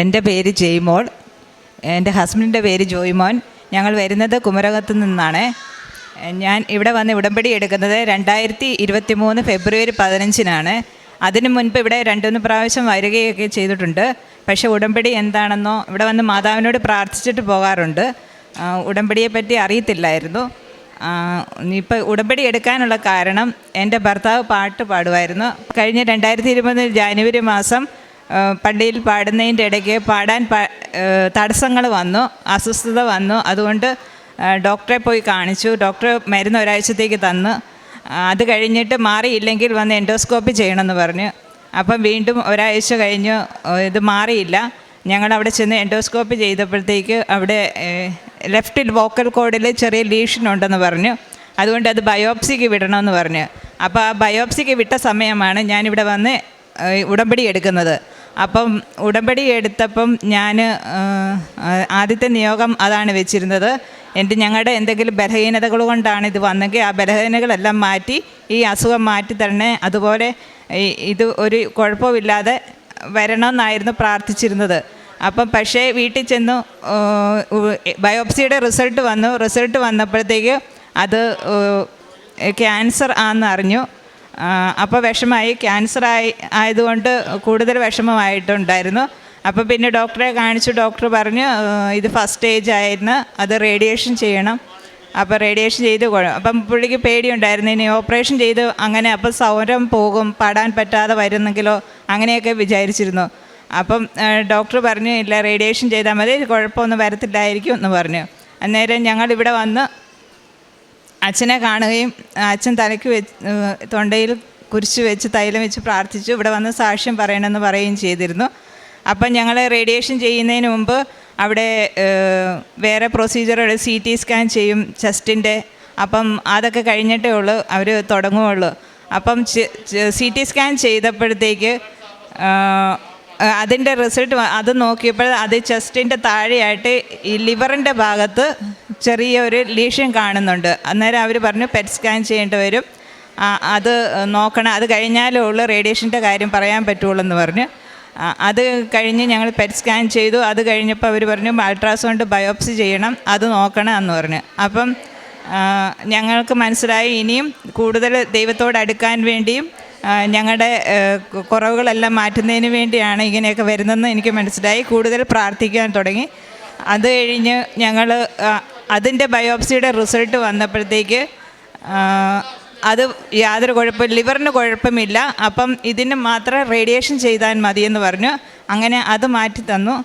എന്റെ പേര് ജെയ്മോൾ. എന്റെ ഹസ്ബൻഡിന്റെ പേര് ജോയ്മോൻ. ഞങ്ങൾ വരുന്നത് കുമരകത്തു നിന്നാണ്. ഞാൻ ഇവിടെ വന്ന് ഉടമ്പടി എടുക്കുന്നത് രണ്ടായിരത്തി ഇരുപത്തി മൂന്ന് ഫെബ്രുവരി പതിനഞ്ചിനാണ്. അതിനു മുൻപ് ഇവിടെ രണ്ടുമൂന്ന് പ്രാവശ്യം വരികയൊക്കെ ചെയ്തിട്ടുണ്ട്. പക്ഷേ ഉടമ്പടി എന്താണെന്നോ ഇവിടെ വന്ന് മാതാവിനോട് പ്രാർത്ഥിച്ചിട്ട് പോകാറുണ്ട്. ഉടമ്പടിയെ പറ്റി അറിയത്തില്ലായിരുന്നു. ഇപ്പോൾ ഉടമ്പടി എടുക്കാനുള്ള കാരണം എന്റെ ഭർത്താവ് പാട്ട് പാടുമായിരുന്നു. കഴിഞ്ഞ രണ്ടായിരത്തി ഇരുപത് ജാനുവരി മാസം പള്ളിയിൽ പാടുന്നതിന്റെ ഇടയ്ക്ക് പാടാൻ തടസ്സങ്ങൾ വന്നു അസ്വസ്ഥത വന്നു. അതുകൊണ്ട് ഡോക്ടറെ പോയി കാണിച്ചു. ഡോക്ടർ മരുന്ന് ഒരാഴ്ചത്തേക്ക് തന്നു. അത് കഴിഞ്ഞിട്ട് മാറിയില്ലെങ്കിൽ വന്ന് എൻഡോസ്കോപ്പി ചെയ്യണമെന്ന് പറഞ്ഞു. അപ്പം വീണ്ടും ഒരാഴ്ച കഴിഞ്ഞ്. ഇത് മാറിയില്ല. ഞങ്ങൾ അവിടെ ചെന്ന് എൻഡോസ്കോപ്പി ചെയ്തപ്പോഴത്തേക്ക് അവിടെ ലെഫ്റ്റിൽ വോക്കൽ കോഡിൽ ചെറിയ ലീഷൻ ഉണ്ടെന്ന് പറഞ്ഞു. അതുകൊണ്ട് അത് ബയോപ്സിക്ക് വിടണമെന്ന് പറഞ്ഞു. അപ്പോൾ ആ ബയോപ്സിക്ക് വിട്ട സമയമാണ് ഞാനിവിടെ വന്ന് ഉടമ്പടി എടുക്കുന്നത്. അപ്പം ഉടമ്പടി എടുത്തപ്പം ഞാൻ ആദ്യത്തെ നിയോഗം അതാണ് വെച്ചിരുന്നത്. എന്റെ ഞങ്ങളുടെ എന്തെങ്കിലും ബലഹീനതകൾ കൊണ്ടാണ് ഇത് വന്നെങ്കിൽ ആ ബലഹീനതകളെല്ലാം മാറ്റി ഈ അസുഖം മാറ്റി തരണേ അതുപോലെ ഇത് ഒരു കുഴപ്പമില്ലാതെ വരണമെന്നായിരുന്നു പ്രാർത്ഥിച്ചിരുന്നത്. അപ്പം പക്ഷേ വീട്ടിൽ ചെന്നു ബയോപ്സിയുടെ റിസൾട്ട് വന്നു. റിസൾട്ട് വന്നപ്പോഴത്തേക്ക് അത് ക്യാൻസർ ആണെന്ന് അറിഞ്ഞു. അപ്പോൾ വിഷമായി ക്യാൻസർ ആയി ആയതുകൊണ്ട് കൂടുതൽ വിഷമമായിട്ടുണ്ടായിരുന്നു. അപ്പോൾ പിന്നെ ഡോക്ടറെ കാണിച്ചു. ഡോക്ടർ പറഞ്ഞു ഇത് ഫസ്റ്റ് സ്റ്റേജ് ആയിരുന്നു. അത് റേഡിയേഷൻ ചെയ്യണം. അപ്പോൾ റേഡിയേഷൻ ചെയ്ത് അപ്പം പുള്ളിക്ക് പേടിയുണ്ടായിരുന്നു. ഇനി ഓപ്പറേഷൻ ചെയ്ത് അങ്ങനെ അപ്പം സൗരം പോകും പാടാൻ പറ്റാതെ വരുന്നെങ്കിലോ അങ്ങനെയൊക്കെ വിചാരിച്ചിരുന്നു. അപ്പം ഡോക്ടർ പറഞ്ഞു ഇല്ല റേഡിയേഷൻ ചെയ്താൽ മതി കുഴപ്പമൊന്നും വരത്തില്ലായിരിക്കും എന്ന് പറഞ്ഞു. അന്നേരം ഞങ്ങളിവിടെ വന്ന് അച്ഛനെ കാണുകയും അച്ഛൻ തലയ്ക്ക് വെച്ച് തൊണ്ടയിൽ കുരിശ് വെച്ച് തൈലം വെച്ച് പ്രാർത്ഥിച്ചു. ഇവിടെ വന്ന് സാക്ഷ്യം പറയണമെന്ന് പറയുകയും ചെയ്തിരുന്നു. അപ്പം ഞങ്ങൾ റേഡിയേഷൻ ചെയ്യുന്നതിന് മുമ്പ് അവിടെ വേറെ പ്രൊസീജിയറുകൾ സി ടി സ്കാൻ ചെയ്യും ചെസ്റ്റിന്റെ അപ്പം അതൊക്കെ കഴിഞ്ഞിട്ടേ ഉള്ളൂ അവർ തുടങ്ങുകയുള്ളൂ. അപ്പം സി ടി സ്കാൻ ചെയ്തപ്പോഴത്തേക്ക് അതിന്റെ റിസൾട്ട് അത് നോക്കിയപ്പോൾ അത് ചെസ്റ്റിന്റെ താഴെയായിട്ട് ഈ ലിവറിന്റെ ഭാഗത്ത് ചെറിയൊരു ലീഷ്യം കാണുന്നുണ്ട്. അന്നേരം അവർ പറഞ്ഞു പെറ്റ് സ്കാൻ ചെയ്യേണ്ടി വരും. അത് നോക്കണം. അത് കഴിഞ്ഞാലേ ഉള്ളൂ റേഡിയേഷന്റെ കാര്യം പറയാൻ പറ്റുള്ളൂ എന്ന് പറഞ്ഞു. അത് കഴിഞ്ഞ് ഞങ്ങൾ പെറ്റ് സ്കാൻ ചെയ്തു. അത് കഴിഞ്ഞപ്പോൾ അവർ പറഞ്ഞു അൾട്രാസൗണ്ട് ബയോപ്സി ചെയ്യണം. അത് നോക്കണം എന്ന് പറഞ്ഞു. അപ്പം ഞങ്ങൾക്ക് മനസ്സിലായി. ഇനിയും കൂടുതൽ ദൈവത്തോട് അടുക്കാൻ വേണ്ടിയും ഞങ്ങളുടെ കുറവുകളെല്ലാം മാറ്റുന്നതിന് വേണ്ടിയാണ് ഇങ്ങനെയൊക്കെ വരുന്നതെന്ന് എനിക്ക് മനസ്സിലായി. കൂടുതൽ പ്രാർത്ഥിക്കാൻ തുടങ്ങി. അത് കഴിഞ്ഞ് ഞങ്ങൾ അതിന്റെ ബയോപ്സിയുടെ റിസൾട്ട് വന്നപ്പോഴത്തേക്ക് അത് യാതൊരു കുഴപ്പം ലിവറിന് കുഴപ്പമില്ല. അപ്പം ഇതിന് മാത്രം റേഡിയേഷൻ ചെയ്താൽ മതിയെന്ന് പറഞ്ഞു. അങ്ങനെ അത് മാറ്റി തന്നു.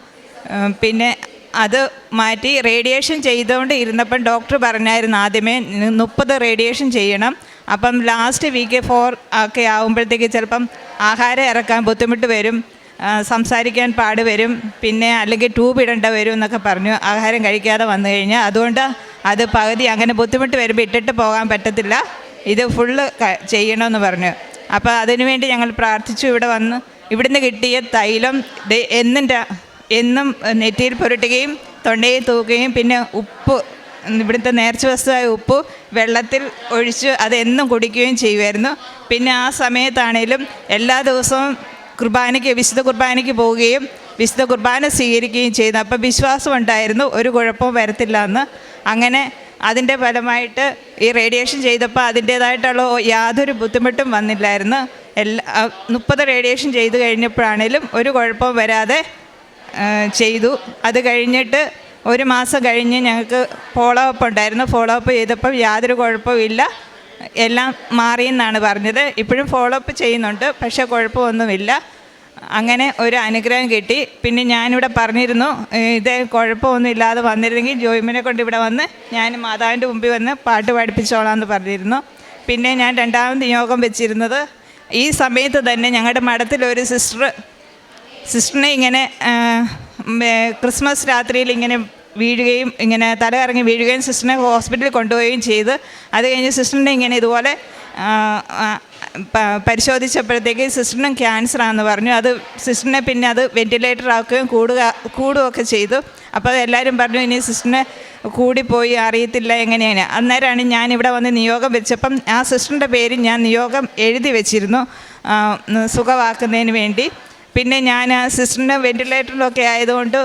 പിന്നെ അത് മാറ്റി റേഡിയേഷൻ ചെയ്തുകൊണ്ട് ഇരുന്നപ്പം ഡോക്ടർ പറഞ്ഞായിരുന്നു ആദ്യമേ മുപ്പത് റേഡിയേഷൻ ചെയ്യണം. അപ്പം ലാസ്റ്റ് വീക്ക് ഫോർ ഒക്കെ ആകുമ്പോഴത്തേക്ക് ചിലപ്പം ആഹാരം ഇറക്കാൻ ബുദ്ധിമുട്ട് വരും. സംസാരിക്കാൻ പാട് വരും. പിന്നെ അല്ലെങ്കിൽ ട്യൂബ് ഇടേണ്ട വരും എന്നൊക്കെ പറഞ്ഞു. ആഹാരം കഴിക്കാതെ വന്നു കഴിഞ്ഞാൽ അതുകൊണ്ട് അത് പകുതി അങ്ങനെ ബുദ്ധിമുട്ട് വരുമ്പോൾ ഇട്ടിട്ട് പോകാൻ പറ്റത്തില്ല. ഇത് ഫുള്ള് ചെയ്യണമെന്ന് പറഞ്ഞു. അപ്പോൾ അതിനുവേണ്ടി ഞങ്ങൾ പ്രാർത്ഥിച്ചു. ഇവിടെ വന്ന് ഇവിടുന്ന് കിട്ടിയ തൈലം എന്നും എന്നും നെറ്റിയിൽ പുരട്ടുകയും തൊണ്ടയിൽ തൂക്കുകയും പിന്നെ ഉപ്പ് ഇവിടുത്തെ നേർച്ച വസ്തുവായ ഉപ്പ് വെള്ളത്തിൽ ഒഴിച്ച് അതെന്നും കുടിക്കുകയും ചെയ്യുമായിരുന്നു. പിന്നെ ആ സമയത്താണേലും എല്ലാ ദിവസവും കുർബാനയ്ക്ക് വിശുദ്ധ കുർബാനയ്ക്ക് പോവുകയും വിശുദ്ധ കുർബാന സ്വീകരിക്കുകയും ചെയ്തു. അപ്പം വിശ്വാസം ഉണ്ടായിരുന്നു ഒരു കുഴപ്പവും വരത്തില്ല എന്ന്. അങ്ങനെ അതിന്റെ ഫലമായിട്ട് ഈ റേഡിയേഷൻ ചെയ്തപ്പോൾ അതിന്റേതായിട്ടുള്ള യാതൊരു ബുദ്ധിമുട്ടും വന്നില്ലായിരുന്നു. എല്ലാ മുപ്പത് റേഡിയേഷൻ ചെയ്തു കഴിഞ്ഞപ്പോഴാണേലും ഒരു കുഴപ്പവും വരാതെ ചെയ്തു. അത് കഴിഞ്ഞിട്ട് ഒരു മാസം കഴിഞ്ഞ് ഞങ്ങൾക്ക് ഫോളോ അപ്പ് ഉണ്ടായിരുന്നു. ഫോളോ അപ്പ് ചെയ്തപ്പോൾ യാതൊരു കുഴപ്പമില്ല എല്ലാം മാറിയെന്നാണ് പറഞ്ഞത്. ഇപ്പോഴും ഫോളോ അപ്പ് ചെയ്യുന്നുണ്ട്. പക്ഷേ കുഴപ്പമൊന്നുമില്ല. അങ്ങനെ ഒരു അനുഗ്രഹം കിട്ടി. പിന്നെ ഞാനിവിടെ പറഞ്ഞിരുന്നു ഇത് കുഴപ്പമൊന്നും ഇല്ലാതെ വന്നിരുന്നെങ്കിൽ ജോയിമിനെ കൊണ്ട് ഇവിടെ വന്ന് ഞാൻ മാതാവിന്റെ മുമ്പിൽ വന്ന് പാട്ട് പഠിപ്പിച്ചോളാം എന്ന് പറഞ്ഞിരുന്നു. പിന്നെ ഞാൻ രണ്ടാമത് നിയോഗം വെച്ചിരുന്നത് ഈ സമയത്ത് തന്നെ ഞങ്ങളുടെ മഠത്തിലൊരു സിസ്റ്റർ സിസ്റ്ററിനെ ഇങ്ങനെ ക്രിസ്മസ് രാത്രിയിൽ ഇങ്ങനെ വീഴുകയും ഇങ്ങനെ തല കറങ്ങി വീഴുകയും സിസ്റ്ററിനെ ഹോസ്പിറ്റലിൽ കൊണ്ടുപോവുകയും ചെയ്ത്. അത് കഴിഞ്ഞ് സിസ്റ്ററിനെ ഇങ്ങനെ ഇതുപോലെ പരിശോധിച്ചപ്പോഴത്തേക്ക് സിസ്റ്ററിനും ക്യാൻസർ ആണെന്ന് പറഞ്ഞു. അത് സിസ്റ്ററിനെ പിന്നെ അത് വെന്റിലേറ്റർ ആക്കുകയും കൂടുക കൂടുകയൊക്കെ ചെയ്തു. അപ്പോൾ എല്ലാവരും പറഞ്ഞു ഇനി സിസ്റ്ററിനെ കൂടിപ്പോയി അറിയത്തില്ല എങ്ങനെയാണ്? അന്നേരമാണ് ഞാൻ ഇവിടെ വന്ന് നിയോഗം വെച്ചപ്പം ആ സിസ്റ്ററിന്റെ പേര് ഞാൻ നിയോഗം എഴുതി വെച്ചിരുന്നു സുഖമാക്കുന്നതിന് വേണ്ടി. പിന്നെ ഞാൻ സിസ്റ്ററിന്റെ വെന്റിലേറ്ററിലൊക്കെ ആയതുകൊണ്ട്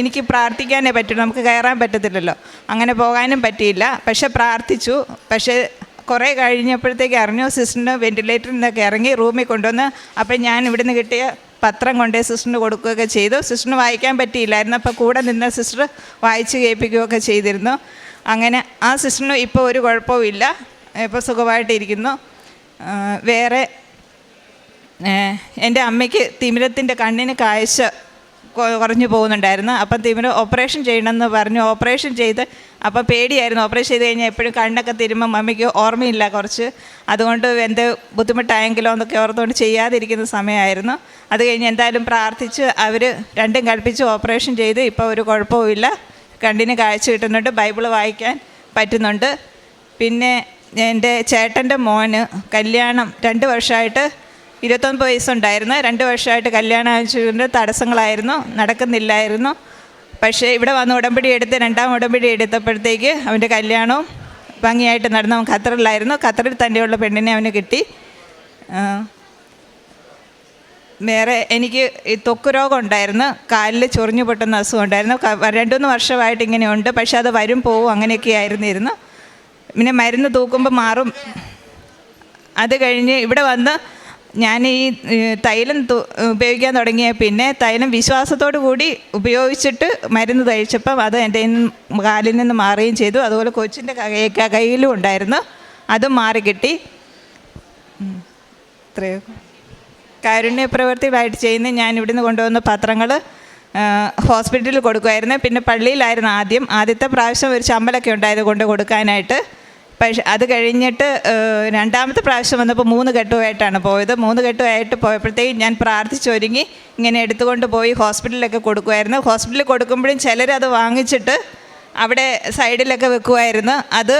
എനിക്ക് പ്രാർത്ഥിക്കാനേ പറ്റുള്ളൂ. നമുക്ക് കയറാൻ പറ്റത്തില്ലല്ലോ. അങ്ങനെ പോകാനും പറ്റിയില്ല. പക്ഷെ പ്രാർത്ഥിച്ചു. പക്ഷേ കുറേ കഴിഞ്ഞപ്പോഴത്തേക്ക് അറിഞ്ഞു സിസ്റ്ററിന്റെ വെന്റിലേറ്ററിൽ നിന്നൊക്കെ ഇറങ്ങി റൂമിൽ കൊണ്ടുവന്ന് അപ്പം ഞാൻ ഇവിടുന്ന് കിട്ടിയ പത്രം കൊണ്ടേ സിസ്റ്ററിന് കൊടുക്കുകയൊക്കെ ചെയ്തു. സിസ്റ്ററിന് വായിക്കാൻ പറ്റിയില്ലായിരുന്നു. അപ്പോൾ കൂടെ നിന്ന സിസ്റ്റർ വായിച്ച് കേൾപ്പിക്കുകയൊക്കെ ചെയ്തിരുന്നു. അങ്ങനെ ആ സിസ്റ്ററിന് ഇപ്പോൾ ഒരു കുഴപ്പവും ഇല്ല. ഇപ്പോൾ സുഖമായിട്ടിരിക്കുന്നു. വേറെ എന്റെ അമ്മയ്ക്ക് തിമിരത്തിന്റെ കണ്ണിന് കാഴ്ച കുറഞ്ഞു പോകുന്നുണ്ടായിരുന്നു. അപ്പം തിമിരം ഓപ്പറേഷൻ ചെയ്യണമെന്ന് പറഞ്ഞു. ഓപ്പറേഷൻ ചെയ്ത് അപ്പം പേടിയായിരുന്നു. ഓപ്പറേഷൻ ചെയ്ത് കഴിഞ്ഞാൽ എപ്പോഴും കണ്ണൊക്കെ തിരുമ്പം. അമ്മയ്ക്ക് ഓർമ്മയില്ല കുറച്ച്. അതുകൊണ്ട് എന്ത് ബുദ്ധിമുട്ടായെങ്കിലോ എന്നൊക്കെ ഓർത്തുകൊണ്ട് ചെയ്യാതിരിക്കുന്ന സമയമായിരുന്നു. അത് കഴിഞ്ഞ് എന്തായാലും പ്രാർത്ഥിച്ച് അവർ രണ്ടും കൽപ്പിച്ച് ഓപ്പറേഷൻ ചെയ്ത് ഇപ്പോൾ ഒരു കുഴപ്പവുമില്ല കണ്ണിന് കാഴ്ച കിട്ടുന്നുണ്ട്. ബൈബിൾ വായിക്കാൻ പറ്റുന്നുണ്ട്. പിന്നെ എന്റെ ചേട്ടന്റെ മോന് കല്യാണം രണ്ട് വർഷമായിട്ട് ഇരുപത്തൊമ്പത് വയസ്സുണ്ടായിരുന്നു. രണ്ട് വർഷമായിട്ട് കല്യാണം ആവശ്യത്തിന്റെ തടസ്സങ്ങളായിരുന്നു. നടക്കുന്നില്ലായിരുന്നു. പക്ഷേ ഇവിടെ വന്ന് ഉടമ്പടി എടുത്ത് രണ്ടാം ഉടമ്പടി എടുത്തപ്പോഴത്തേക്ക് അവന്റെ കല്യാണവും ഭംഗിയായിട്ട് നടന്നു അവൻ ഖത്തറിലായിരുന്നു. ഖത്തറിൽ തന്നെയുള്ള പെണ്ണിനെ അവന് കിട്ടി. വേറെ എനിക്ക് ഈ ത്വക്ക് രോഗം ഉണ്ടായിരുന്നു കാലിൽ ചൊറിഞ്ഞു പൊട്ടുന്ന അസുഖം ഉണ്ടായിരുന്നു രണ്ടു രണ്ടുമൂന്ന് വർഷമായിട്ട് ഇങ്ങനെയുണ്ട്. പക്ഷേ അത് വരും പോവും അങ്ങനെയൊക്കെ ആയിരുന്നിരുന്നു. പിന്നെ മരുന്ന് തൂക്കുമ്പോൾ മാറും. അത് കഴിഞ്ഞ് ഇവിടെ വന്ന് ഞാൻ ഈ തൈലം ഉപയോഗിക്കാൻ തുടങ്ങിയ പിന്നെ തൈലം വിശ്വാസത്തോടു കൂടി ഉപയോഗിച്ചിട്ട് മരുന്ന് തയ്ച്ചപ്പം അത് എന്റെ കാലിൽ നിന്ന് മാറുകയും ചെയ്തു. അതുപോലെ കൊച്ചിന്റെ കയ്യിലും ഉണ്ടായിരുന്നു. അതും മാറി കിട്ടി. ഉം. ഇത്രയോ കാരുണ്യ പ്രവൃത്തികളായിട്ട് ചെയ്യുന്ന ഞാൻ ഇവിടുന്ന് കൊണ്ടുവന്ന പത്രങ്ങൾ ഹോസ്പിറ്റലിൽ കൊടുക്കുമായിരുന്നു. പിന്നെ പള്ളിയിലായിരുന്നു ആദ്യം. ആദ്യത്തെ പ്രാവശ്യം ഒരു ശമ്പലൊക്കെ ഉണ്ടായത് കൊണ്ട് കൊടുക്കാനായിട്ട്. പക്ഷെ അത് കഴിഞ്ഞിട്ട് രണ്ടാമത്തെ പ്രാവശ്യം വന്നപ്പോൾ മൂന്ന് ഘട്ടമായിട്ടാണ് പോയത്. മൂന്ന് ഘട്ടമായിട്ട് പോയപ്പോഴത്തേക്കും ഞാൻ പ്രാർത്ഥിച്ചൊരുങ്ങി ഇങ്ങനെ എടുത്തുകൊണ്ട് പോയി ഹോസ്പിറ്റലിലൊക്കെ കൊടുക്കുമായിരുന്നു. ഹോസ്പിറ്റലിൽ കൊടുക്കുമ്പോഴും ചിലരത് വാങ്ങിച്ചിട്ട് അവിടെ സൈഡിലൊക്കെ വെക്കുമായിരുന്നു. അത്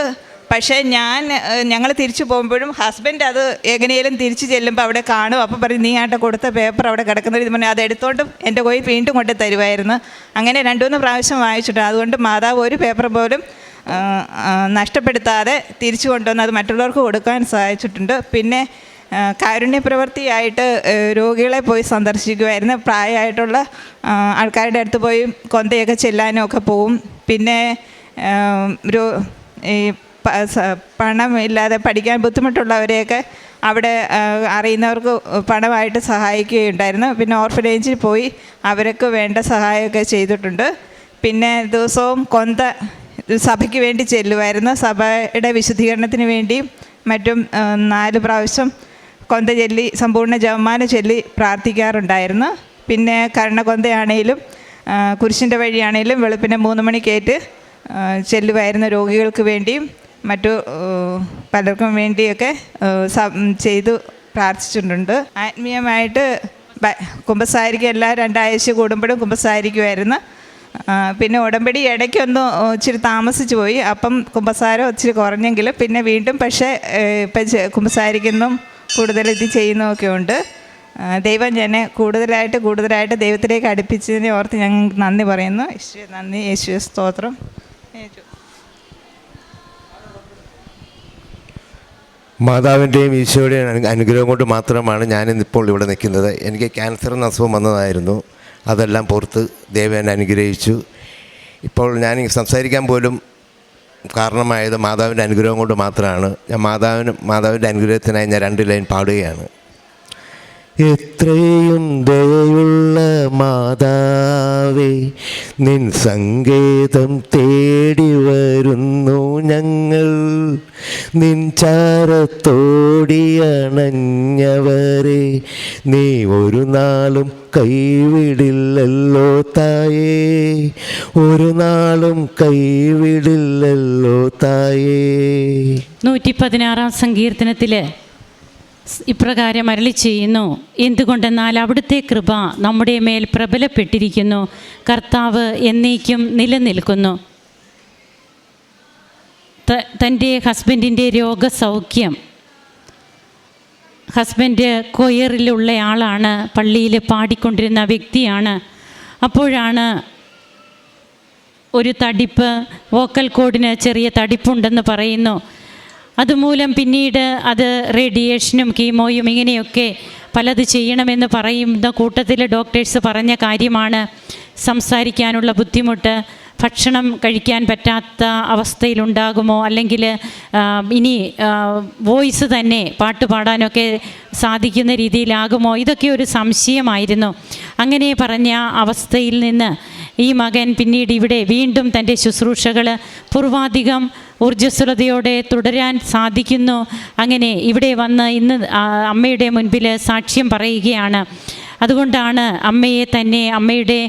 പക്ഷേ ഞാൻ ഞങ്ങൾ തിരിച്ചു പോകുമ്പോഴും ഹസ്ബൻഡ് അത് എങ്ങനെയും തിരിച്ചു ചെല്ലുമ്പോൾ അവിടെ കാണും. അപ്പോൾ പറയും നീ ആട്ടെ കൊടുത്ത പേപ്പർ അവിടെ കിടക്കുന്ന ഇത് പറഞ്ഞാൽ അത് എടുത്തോണ്ട് എന്റെ കോയി വീണ്ടും കൊണ്ട് തരുമായിരുന്നു അങ്ങനെ രണ്ടു മൂന്ന് പ്രാവശ്യം വായിച്ചിട്ട് അതുകൊണ്ട് മാതാവ് ഒരു പേപ്പർ പോലും നഷ്ടപ്പെടുത്താതെ തിരിച്ചു കൊണ്ടുവന്ന് അത് മറ്റുള്ളവർക്ക് കൊടുക്കാൻ സഹായിച്ചിട്ടുണ്ട്. പിന്നെ കാരുണ്യ പ്രവൃത്തിയായിട്ട് രോഗികളെ പോയി സന്ദർശിക്കുമായിരുന്നു പ്രായമായിട്ടുള്ള ആൾക്കാരുടെ അടുത്ത് പോയി കൊന്തയൊക്കെ ചെല്ലാനും ഒക്കെ പോവും. പിന്നെ രോ ഈ പണമില്ലാതെ പഠിക്കാൻ ബുദ്ധിമുട്ടുള്ളവരെയൊക്കെ അവിടെ അറിയുന്നവർക്ക് പണമായിട്ട് സഹായിക്കുകയുണ്ടായിരുന്നു. പിന്നെ ഓർഫനേജിൽ പോയി അവർക്ക് വേണ്ട സഹായമൊക്കെ ചെയ്തിട്ടുണ്ട്. പിന്നെ ദിവസവും കൊന്ത സഭയ്ക്ക് വേണ്ടി ചെല്ലുമായിരുന്നു സഭയുടെ വിശുദ്ധീകരണത്തിന് വേണ്ടിയും മറ്റും നാല് പ്രാവശ്യം കൊന്ത ചൊല്ലി സമ്പൂർണ ജവമാന ചൊല്ലി പ്രാർത്ഥിക്കാറുണ്ടായിരുന്നു. പിന്നെ കരുണകൊന്തയാണേലും കുരിശിന്റെ വഴിയാണേലും വെളുപ്പിനെ മൂന്ന് മണിക്കേറ്റ് ചെല്ലുമായിരുന്ന രോഗികൾക്ക് വേണ്ടിയും മറ്റു പലർക്കും വേണ്ടിയൊക്കെ ചെയ്തു പ്രാർത്ഥിച്ചിട്ടുണ്ട്. ആത്മീയമായിട്ട് കുമ്പസാരിക്ക് എല്ലാ രണ്ടാഴ്ച കൂടുമ്പോഴും കുമ്പസാരിക്കുമായിരുന്നു പിന്നെ ഉടമ്പടി ഇടയ്ക്കൊന്ന് ഇച്ചിരി താമസിച്ചു പോയി. അപ്പം കുമ്പസാരം ഇച്ചിരി കുറഞ്ഞെങ്കിലും പിന്നെ വീണ്ടും പക്ഷേ ഇപ്പം കുമ്പസാരിക്കുന്നു കൂടുതൽ ഇത് ചെയ്യുന്നതൊക്കെ ഉണ്ട്. ദൈവം എന്നെ കൂടുതലായിട്ട് കൂടുതലായിട്ട് ദൈവത്തിലേക്ക് അടുപ്പിച്ചതിനെ ഓർത്ത് ഞങ്ങൾ നന്ദി പറയുന്നു. യേശുവേ നന്ദി യേശു സ്തോത്രം. യേശു മാതാവിന്റെയും ഈശോയുടെയും അനുഗ്രഹം കൊണ്ട് മാത്രമാണ് ഞാനിന്നിപ്പോൾ ഇവിടെ നിൽക്കുന്നത്. എനിക്ക് ക്യാൻസർ എന്ന അസുഖം വന്നതായിരുന്നു. അതെല്ലാം പുറത്ത് ദൈവം അനുഗ്രഹിച്ചു. ഇപ്പോൾ ഞാൻ സംസാരിക്കാൻ പോലും കാരണമായത് മാതാവിന്റെ അനുഗ്രഹം കൊണ്ട് മാത്രമാണ്. ഞാൻ മാതാവിന് മാതാവിന്റെ അനുഗ്രഹത്തിനായി ഞാൻ രണ്ട് ലൈൻ പാടുകയാണ്. എത്രയും ദയുള്ള മാതാവേ നിൻ സങ്കേതം തേടി വരുന്നു ഞങ്ങൾ. നിൻ ചാരത്തോടിയണഞ്ഞവരെ നീ ഒരു നാളും കൈവിടില്ലല്ലോ തായേ. ഒരു നാളും കൈവിടില്ലല്ലോ തായേ. നൂറ്റി പതിനാറാം സങ്കീർത്തനത്തിൽ ഇപ്രകാരം അരളി ചെയ്യുന്നു. എന്തുകൊണ്ടെന്നാൽ അവിടുത്തെ കൃപ നമ്മുടെ മേൽ പ്രബലപ്പെട്ടിരിക്കുന്നു. കർത്താവ് എന്നേക്കും നിലനിൽക്കുന്നു. തന്റെ ഹസ്ബൻഡിന്റെ രോഗസൗഖ്യം. ഹസ്ബൻഡ് കൊയറിലുള്ള ആളാണ്. പള്ളിയിൽ പാടിക്കൊണ്ടിരുന്ന വ്യക്തിയാണ്. അപ്പോഴാണ് ഒരു തടിപ്പ് വോക്കൽ കോഡിന് ചെറിയ തടിപ്പുണ്ടെന്ന് പറയുന്നു. അതുമൂലം പിന്നീട് അത് റേഡിയേഷനും കീമോയും ഇങ്ങനെയൊക്കെ പലത് ചെയ്യണമെന്ന് പറയുന്ന കൂട്ടത്തിൽ ഡോക്ടേഴ്സ് പറഞ്ഞ കാര്യമാണ്. സംസാരിക്കാനുള്ള ബുദ്ധിമുട്ട് ഭക്ഷണം കഴിക്കാൻ പറ്റാത്ത അവസ്ഥയിലുണ്ടാകുമോ? അല്ലെങ്കിൽ ഇനി വോയിസ് തന്നെ പാട്ട് പാടാനൊക്കെ സാധിക്കുന്ന രീതിയിലാകുമോ? ഇതൊക്കെ ഒരു സംശയമായിരുന്നു. അങ്ങനെ പറഞ്ഞ അവസ്ഥയിൽ നിന്ന് ഈ മകൻ പിന്നീട് ഇവിടെ വീണ്ടും തന്റെ ശുശ്രൂഷകൾ പൂർവാധികം ഊർജസ്വലതയോടെ തുടരാൻ സാധിക്കുന്നു. അങ്ങനെ ഇവിടെ വന്ന് ഇന്ന് അമ്മയുടെ മുൻപിൽ സാക്ഷ്യം പറയുകയാണ്. അതുകൊണ്ടാണ് അമ്മയെ തന്നെ അമ്മയുടെ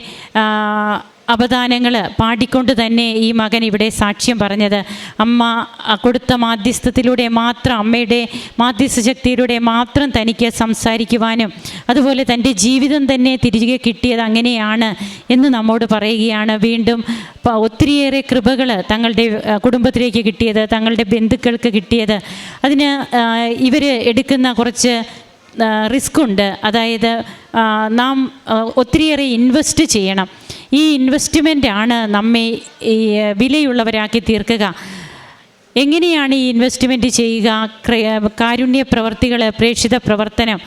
അപദാനങ്ങൾ പാടിക്കൊണ്ട് തന്നെ ഈ മകൻ ഇവിടെ സാക്ഷ്യം പറഞ്ഞത്. അമ്മ കൊടുത്ത മാധ്യസ്ഥത്തിലൂടെ മാത്രം അമ്മയുടെ മാധ്യസ്ഥ ശക്തിയിലൂടെ മാത്രം തനിക്ക് സംസാരിക്കുവാനും അതുപോലെ തന്റെ ജീവിതം തന്നെ തിരികെ കിട്ടിയത് അങ്ങനെയാണ് എന്ന് നമ്മോട് പറയുകയാണ്. വീണ്ടും ഒത്തിരിയേറെ കൃപകൾ തങ്ങളുടെ കുടുംബത്തിലേക്ക് കിട്ടിയത് തങ്ങളുടെ ബന്ധുക്കൾക്ക് കിട്ടിയത്. അതിന് ഇവർ എടുക്കുന്ന കുറച്ച് റിസ്ക് ഉണ്ട് അതായത് നാം ഒത്തിരിയേറെ ഇൻവെസ്റ്റ് ചെയ്യണം. ഈ ഇൻവെസ്റ്റ്മെന്റ് ആണ് നമ്മെ വിലയുള്ളവരാക്കി തീർക്കുക. എങ്ങനെയാണ് ഈ ഇൻവെസ്റ്റ്മെന്റ് ചെയ്യുക? ക്ര- കാരുണ്യ പ്രവർത്തികൾ പ്രേക്ഷിത പ്രവർത്തനം.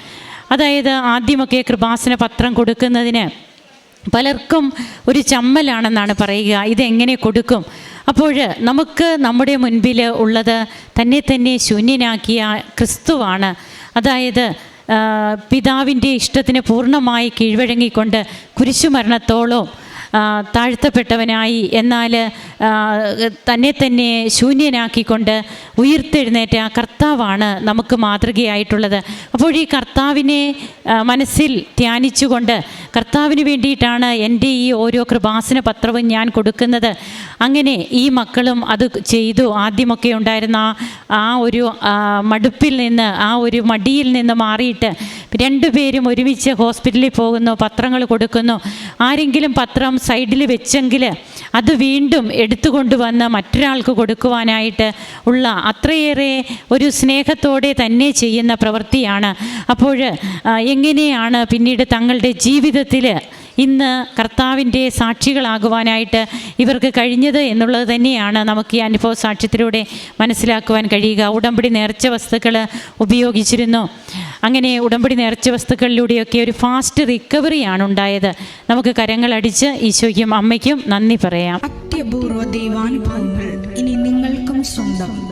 അതായത് ആദ്യമൊക്കെ കൃപാസന പത്രം കൊടുക്കുന്നതിന് പലർക്കും ഒരു ചമ്മലാണെന്നാണ് പറയുക. ഇതെങ്ങനെ കൊടുക്കും? അപ്പോൾ നമുക്ക് നമ്മുടെ മുൻപിൽ ഉള്ളത് തന്നെ തന്നെ ശൂന്യനാക്കിയ ക്രിസ്തുവാണ്. അതായത് പിതാവിന്റെ ഇഷ്ടത്തിന് പൂർണമായി കീഴ്വഴങ്ങിക്കൊണ്ട് കുരിശുമരണത്തോളം താഴ്ത്തപ്പെട്ടവനായി എന്നാൽ തന്നെ തന്നെ ശൂന്യനാക്കിക്കൊണ്ട് ഉയർത്തെഴുന്നേറ്റ ആ കർത്താവാണ് നമുക്ക് മാതൃകയായിട്ടുള്ളത്. അപ്പോൾ ഈ കർത്താവിനെ മനസ്സിൽ ധ്യാനിച്ചുകൊണ്ട് കർത്താവിന് വേണ്ടിയിട്ടാണ് എന്റെ ഈ ഓരോ കൃപാസന പത്രവും ഞാൻ കൊടുക്കുന്നത്. അങ്ങനെ ഈ മക്കളും അത് ചെയ്തു. ആദ്യമൊക്കെ ഉണ്ടായിരുന്ന ആ- ഒരു മടുപ്പിൽ നിന്ന് ആ ഒരു മടിയിൽ നിന്ന് മാറിയിട്ട് രണ്ടുപേരും ഒരുമിച്ച് ഹോസ്പിറ്റലിൽ പോകുന്നു പത്രങ്ങൾ കൊടുക്കുന്നു. ആരെങ്കിലും പത്രം സൈഡിൽ വെച്ചെങ്കിൽ അത് വീണ്ടും എടുത്തുകൊണ്ടുവന്ന് മറ്റൊരാൾക്ക് കൊടുക്കുവാനായിട്ട് ഉള്ള അത്രയേറെ ഒരു സ്നേഹത്തോടെ തന്നെ ചെയ്യുന്ന പ്രവൃത്തിയാണ്. അപ്പോൾ എങ്ങനെയാണ് പിന്നീട് തങ്ങളുടെ ജീവിതത്തിൽ ഇന്ന് കർത്താവിന്റെ സാക്ഷികളാകുവാനായിട്ട് ഇവർക്ക് കഴിഞ്ഞത് എന്നുള്ളത് തന്നെയാണ് നമുക്ക് ഈ അനുഭവ സാക്ഷ്യത്തിലൂടെ മനസ്സിലാക്കുവാൻ കഴിയുക. ഉടമ്പടി നേർച്ച വസ്തുക്കൾ ഉപയോഗിച്ചിരുന്നു. അങ്ങനെ ഉടമ്പടി നേർച്ച വസ്തുക്കളിലൂടെയൊക്കെ ഒരു ഫാസ്റ്റ് റിക്കവറിയാണ് ഉണ്ടായത്. നമുക്ക് കരങ്ങളടിച്ച് ഈശോയ്ക്കും അമ്മയ്ക്കും നന്ദി പറയാം. അത്യപൂർവ ദൈവാനുഭവങ്ങൾ ഇനി നിങ്ങൾക്കും സ്വന്തം.